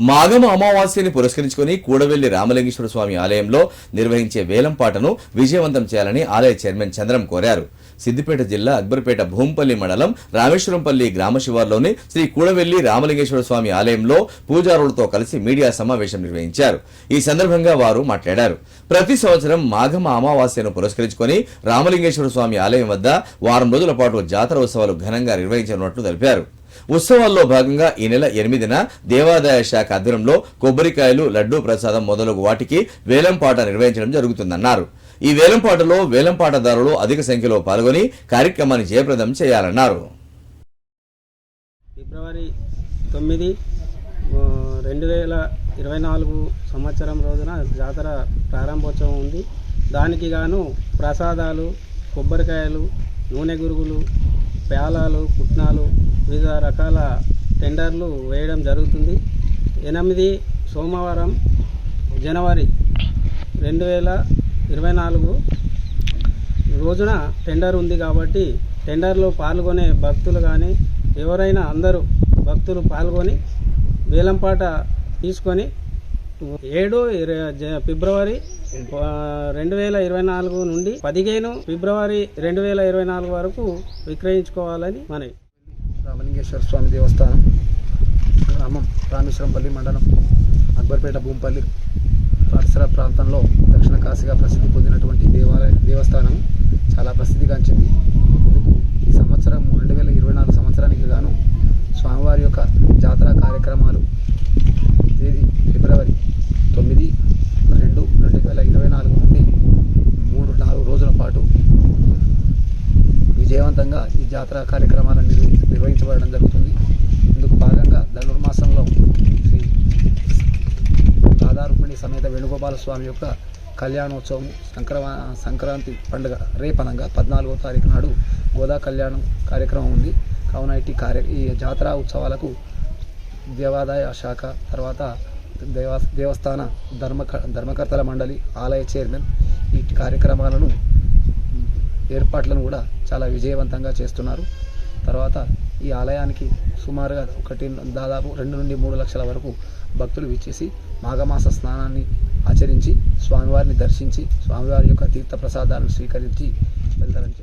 మాఘమ అమావాస్యని పురస్కరించుకుని కూడవెల్లి రామలింగేశ్వర స్వామి ఆలయంలో నిర్వహించే వేలంపాటను విజయవంతం చేయాలని ఆలయ చైర్మన్ చంద్రం కోరారు. సిద్దిపేట జిల్లా అక్బర్పేట భూంపల్లి మండలం రామేశ్వరంపల్లి గ్రామ శివార్లోని శ్రీ కూడవెల్లి రామలింగేశ్వర స్వామి ఆలయంలో పూజారులతో కలిసి మీడియా సమావేశం నిర్వహించారు. ఈ సందర్భంగా వారు మాట్లాడారు. ప్రతి సంవత్సరం మాఘమ అమావాస్యను పురస్కరించుకొని రామలింగేశ్వర స్వామి ఆలయం వద్ద వారం రోజుల పాటు జాతర ఉత్సవాలు ఘనంగా నిర్వహించనున్నట్లు తెలిపారు. ఉత్సవాల్లో భాగంగా ఈ నెల ఎనిమిదిన దేవాదాయ శాఖ ఆధ్వర్యంలో కొబ్బరికాయలు లడ్డూ ప్రసాదం మొదలగు వాటికి వేలంపాట నిర్వహించడం జరుగుతుందన్నారు. ఈ వేలంపాటలో వేలంపాటదారులు అధిక సంఖ్యలో పాల్గొని కార్యక్రమాన్ని జయప్రదం చేయాలన్నారు. ఫిబ్రవరి తొమ్మిది రెండు వేల ఇరవై నాలుగు సంవత్సరం రోజున జాతర ప్రారంభోత్సవం ఉంది. దానికి గాను ప్రసాదాలు కొబ్బరికాయలు నూనె గురుగులు పేలాలు పుట్నాలు వివిధ రకాల టెండర్లు వేయడం జరుగుతుంది. ఎనిమిది సోమవారం జనవరి రెండు వేల ఇరవై నాలుగు రోజున టెండర్ ఉంది కాబట్టి టెండర్లో పాల్గొనే భక్తులు కానీ ఎవరైనా అందరూ భక్తులు పాల్గొని వేలంపాట తీసుకొని ఏడు జ- ఫిబ్రవరి రెండు వేల ఇరవై నాలుగు నుండి పదిహేను ఫిబ్రవరి రెండు వేల ఇరవై నాలుగు వరకు విక్రయించుకోవాలని మనవి. రామలింగేశ్వర స్వామి దేవస్థానం గ్రామం రామేశ్వరంపల్లి మండలం అక్బర్పేట భూంపల్లి పరిసర ప్రాంతంలో దక్షిణ కాశీగా ప్రసిద్ధి పొందినటువంటి దేవాలయ దేవస్థానం చాలా ప్రసిద్ధిగాంచింది. ఇందుకు ఈ సంవత్సరం రెండు వేల ఇరవై నాలుగు సంవత్సరానికి గాను స్వామివారి యొక్క జాతర కార్యక్రమాలు తేదీ ఫిబ్రవరి తొమ్మిది రెండు రెండు వేల ఇరవై నాలుగు నుండి మూడు నాలుగు రోజుల పాటు విజయవంతంగా ఈ జాతర కార్యక్రమాలను నిర్వహించారు నిర్వహించబడడం జరుగుతుంది. ఇందుకు భాగంగా ధనుర్మాసంలో శ్రీ రాధారుక్మిణి సమేత వేణుగోపాల స్వామి యొక్క కళ్యాణోత్సవం సంక్రమ సంక్రాంతి పండుగ రేపనంగా పద్నాలుగో తారీఖు నాడు గోదా కళ్యాణం కార్యక్రమం ఉంది. కావున ఇటు కార్య ఈ జాతర ఉత్సవాలకు దేవాదాయ శాఖ తర్వాత దేవా దేవస్థాన ధర్మ ధర్మకర్తల మండలి ఆలయ చైర్మన్ ఈ కార్యక్రమాలను ఏర్పాట్లను కూడా చాలా విజయవంతంగా చేస్తున్నారు. తర్వాత ఈ ఆలయానికి సుమారుగా ఒకటి దాదాపు రెండు నుండి మూడు లక్షల వరకు భక్తులు విచ్చేసి మాఘమాస స్నానాన్ని ఆచరించి స్వామివారిని దర్శించి స్వామివారి యొక్క తీర్థ ప్రసాదాలను స్వీకరించి వెళ్తారని